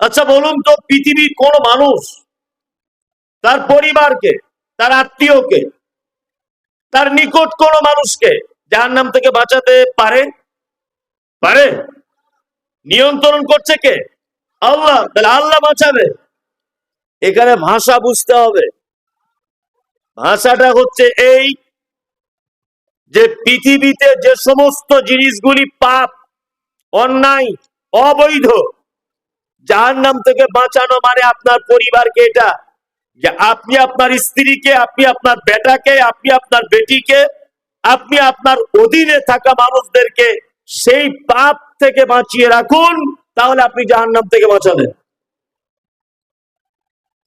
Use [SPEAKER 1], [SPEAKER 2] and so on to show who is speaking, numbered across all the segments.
[SPEAKER 1] আচ্ছা বলুন তো, পৃথিবীর কোন মানুষ তার পরিবারকে, তার আত্মীয়কে, তার নিকট কোন মানুষকে যার নাম থেকে বাঁচাতে পারে? পারে। নিয়ন্ত্রণ করছে কে? আল্লাহ। তাহলে আল্লাহ বাঁচাবে। এখানে ভাষা বুঝতে হবে। ভাষাটা হচ্ছে এই যে পৃথিবীতে যে সমস্ত জিনিসগুলি পাপ, অন্যায়, অবৈধ যার নাম থেকে বাঁচানো মানে আপনার পরিবারকে এটা। যে আপনি আপনার স্ত্রীকে, আপনি আপনার বেটাকে, আপনি আপনার বেটিকে, আপনি আপনার অধীনে থাকা মানুষদেরকে সেই পাপ থেকে বাঁচিয়ে রাখুন, তাহলে আপনি জাহান নাম থেকে বাঁচালেন।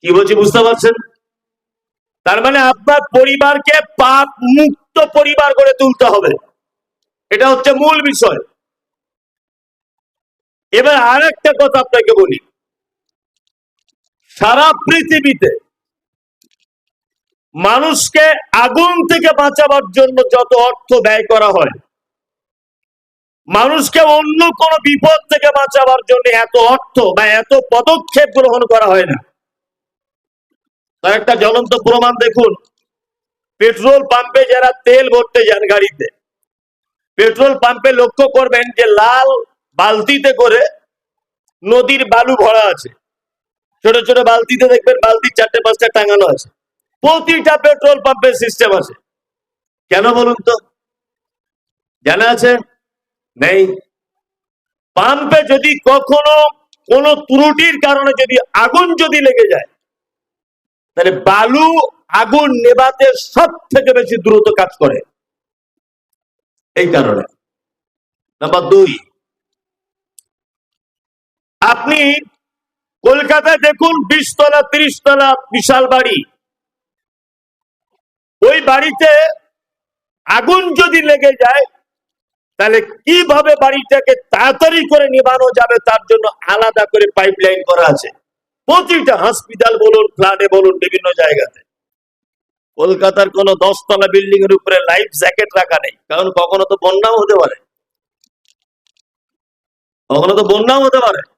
[SPEAKER 1] কি বলছি বুঝতে পারছেন? তার মানে আপনার পরিবারকে পাপ মুক্ত পরিবার করে তুলতে হবে। এটা হচ্ছে মূল বিষয়। এবার আর একটা কথা আপনাকে বলি। সারা পৃথিবীতে মানুষকে আগুন থেকে বাঁচাবার জন্য যত অর্থ ব্যয় করা হয়, মানুষকে অন্য কোনো বিপদ থেকে বাঁচাবার জন্য এত অর্থ বা এত পদক্ষেপ গ্রহণ করা হয় না। তার একটা জ্বলন্ত প্রমাণ দেখুন। পেট্রোল পাম্পে যারা তেল ভরতে যান গাড়িতে, পেট্রোল পাম্পে লক্ষ্য করবেন যে লাল বালতিতে করে নদীর বালু ভরা আছে। ছোট ছোট বালতিতে দেখবেন বালতি চারটে পাঁচটা টাঙানো আছে। প্রতিটা পেট্রোল পাম্পের সিস্টেম আছে। কেন বলুন তো? জানা আছে? নেই। পাম্পে যদি কখনো কোনো ত্রুটির কারণে যদি আগুন যদি লেগে যায়, তাহলে বালু আগুন নেবাতে সব থেকে বেশি দ্রুত কাজ করে। এই কারণে। নাম্বার দুই আপনি কলকাতায় দেখুন বিশ তলা ত্রিশ তলা বিশাল বাড়ি। ওই বাড়িতে আগুন যদি লেগে যায়, তাহলে কীভাবে বাড়িটাকে তাড়াতাড়ি করে নিবানো যাবে তার জন্য আলাদা করে পাইপলাইন করা আছে। প্রতিটা হসপিটাল বলুন ফ্ল্যাটে বলুন, বিভিন্ন জায়গাতে। কলকাতার কোন দশতলা বিল্ডিং এর উপরে লাইফ জ্যাকেট রাখা নেই। কারণ কখনো তো বন্যাও হতে পারে। কখনো তো বন্যাও হতে পারে।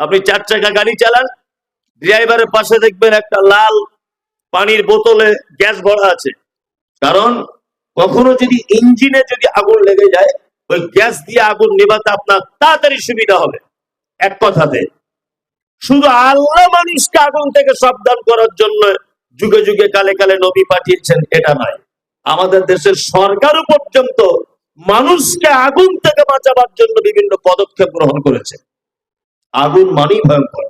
[SPEAKER 1] আপনি চার চাকা গাড়ি চালান ড্রাইভারের পাশে দেখবেন একটা লাল পানির বোতলে গ্যাস ভরা আছে। কারণ কখনো যদি ইঞ্জিনে যদি আগুন লেগে যায়, ওই গ্যাস দিয়ে আগুন নেভাতে আপনার তাড়াতাড়ি সুবিধা হবে। এক কথাতে, শুধু আল্লাহ মানুষকে আগুন থেকে সাবধান করার জন্য যুগে যুগে কালে কালে নবী পাঠিয়েছেন, এটা নয়। আমাদের দেশের সরকারও পর্যন্ত মানুষকে আগুন থেকে বাঁচাবার জন্য বিভিন্ন পদক্ষেপ গ্রহণ করেছে। আগুন মানেই ভয়ঙ্কর।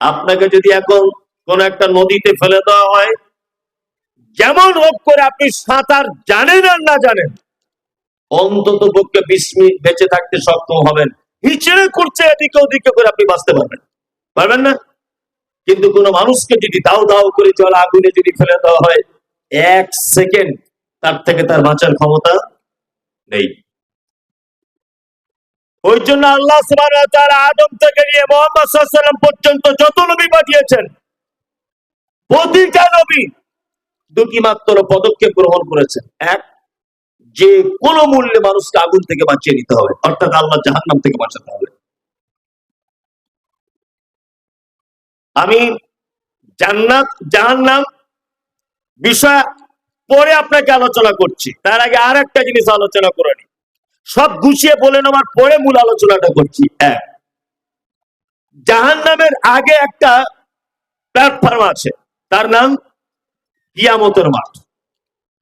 [SPEAKER 1] আপনাকে যদি এখন কোন একটা নদীতে ফেলে দেওয়া হয়, যেমন হোক করে আপনি সাঁতার জানেন আর না জানেন, অন্তত পক্ষে বিশ মিনিট বেঁচে থাকতে সক্ষম হবেন। হিচড়ে করছে এদিকে ওদিকে করে আপনি বাঁচতে পারবেন। পারবেন না? কিন্তু কোনো মানুষকে যদি দাও দাও করে জল আগুনে যদি ফেলে দেওয়া হয়, এক সেকেন্ড তার থেকে তার বাঁচার ক্ষমতা নেই। ওই জন্য আল্লাহ সুবহানাহু আদম থেকে নিয়ে মোহাম্মদ পর্যন্ত যত নবী পাঠিয়েছেন, প্রতিটা নবী দুটি মাত্র পদক্ষেপ গ্রহণ করেছেন। এক, যে কোনো মূল্যে মানুষকে আগুন থেকে বাঁচিয়ে নিতে হবে, অর্থাৎ আল্লাহ জাহান্নাম থেকে বাঁচাতে হবে। আমি জান্নাত, জাহান্নাম বিষয় পরে আপনাকে আলোচনা করছি। তার আগে আর একটা জিনিস আলোচনা করে নি সব গুছিয়ে বলে নেওয়ার পরে মূল আলোচনাটা করছি। এক জাহান নামের আগে একটা প্ল্যাটফর্ম আছে। তার নাম ইয়ামতের মাঠ।